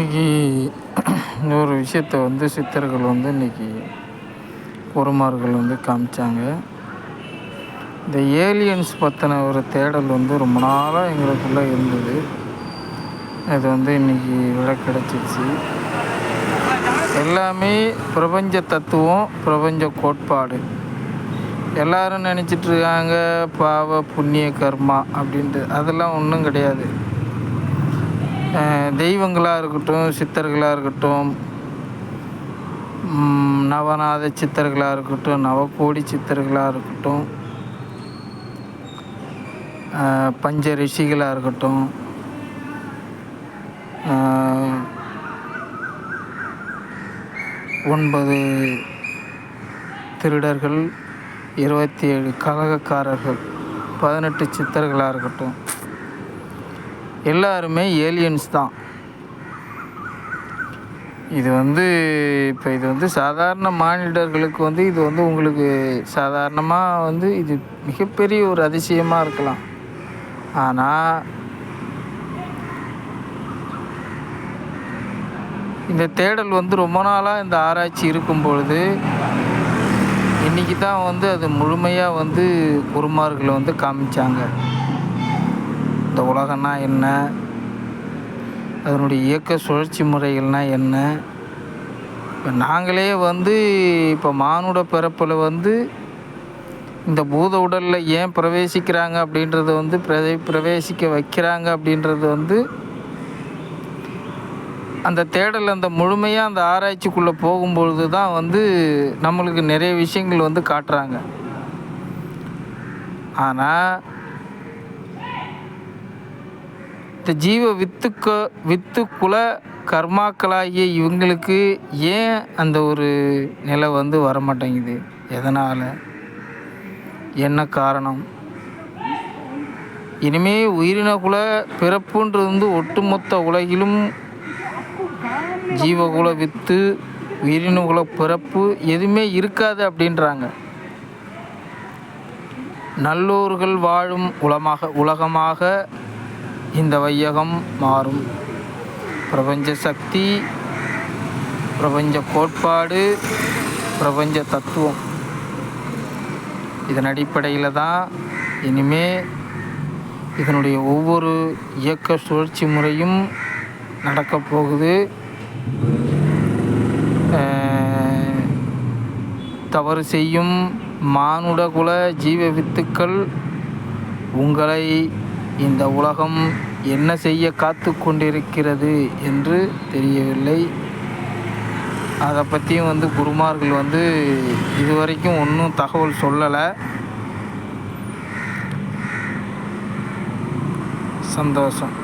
இன்றைக்கி ஒரு விஷயத்தை வந்து சித்தர்கள் வந்து இன்றைக்கி குருமார்கள் வந்து காமிச்சாங்க. இந்த ஏலியன்ஸ் பற்றின ஒரு தேடல் வந்து ரொம்ப நாளாக எங்களுக்குள்ளே இருந்தது. அது வந்து இன்றைக்கி விட கிடச்சிச்சு எல்லாமே பிரபஞ்ச தத்துவம் பிரபஞ்ச கோட்பாடு. எல்லாரும் நினச்சிட்ருக்காங்க பாவ புண்ணிய கர்மா அப்படின்ட்டு. அதெல்லாம் ஒன்றும் கிடையாது. தெய்வங்களாக இருக்கட்டும் சித்தர்களாக இருக்கட்டும் நவநாத சித்தர்களாக இருக்கட்டும் நவகோடி சித்தர்களாக இருக்கட்டும் பஞ்ச ரிஷிகளாக இருக்கட்டும் ஒன்பது திருடர்கள் இருபத்தி ஏழு கலகக்காரர்கள் பதினெட்டு சித்தர்களாக இருக்கட்டும். எல்லாருமே ஏலியன்ஸ் தான். இது வந்து இப்போ இது வந்து சாதாரண மானிடர்களுக்கு வந்து இது வந்து உங்களுக்கு சாதாரணமாக வந்து இது மிகப்பெரிய ஒரு அதிசயமாக இருக்கலாம். ஆனால் இந்த தேடல் வந்து ரொம்ப நாளாக இந்த ஆராய்ச்சி இருக்கும் பொழுது இன்றைக்கி தான் வந்து அது முழுமையாக வந்து குருமார்களை வந்து காமிச்சாங்க. இந்த உலகம்னா என்ன? அதனுடைய இயக்க சுழற்சி முறைகள்னால் என்ன? இப்போ நாங்களே வந்து இப்போ மானுட பிறப்பில் வந்து இந்த பூத உடலில் ஏன் பிரவேசிக்கிறாங்க அப்படின்றத வந்து பிரவே பிரவேசிக்க வைக்கிறாங்க அப்படின்றது வந்து அந்த தேடல் அந்த முழுமையாக அந்த ஆராய்ச்சிக்குள்ளே போகும்பொழுது தான் வந்து நம்மளுக்கு நிறைய விஷயங்கள் வந்து காட்டுறாங்க. ஆனால் இந்த ஜீவ வித்துக்க வித்து குல கர்மாக்களாகிய இவங்களுக்கு ஏன் அந்த ஒரு நிலை வந்து வரமாட்டேங்குது? எதனால்? என்ன காரணம்? இனிமே உயிரின குல பிறப்புன்றது வந்து ஒட்டுமொத்த உலகிலும் ஜீவகுல வித்து உயிரின குல பிறப்பு எதுவுமே இருக்காது அப்படின்றாங்க. நல்லோர்கள் வாழும் உலமாக உலகமாக இந்த வையகம் மாறும். பிரபஞ்ச சக்தி பிரபஞ்ச கோட்பாடு பிரபஞ்ச தத்துவம். இதன் அடிப்படையில் தான் இனிமே இதனுடைய ஒவ்வொரு இயக்க சுழற்சி முறையும் நடக்கப் போகுது. தவறு செய்யும் மானுடகுல ஜீவ வித்துக்கள் உங்களை இந்த உலகம் என்ன செய்ய காத்து கொண்டிருக்கிறது என்று தெரியவில்லை. அதை பற்றியும் வந்து குருமார்கள் வந்து இதுவரைக்கும் ஒன்றும் தகவல் சொல்லலை. சந்தோஷம்.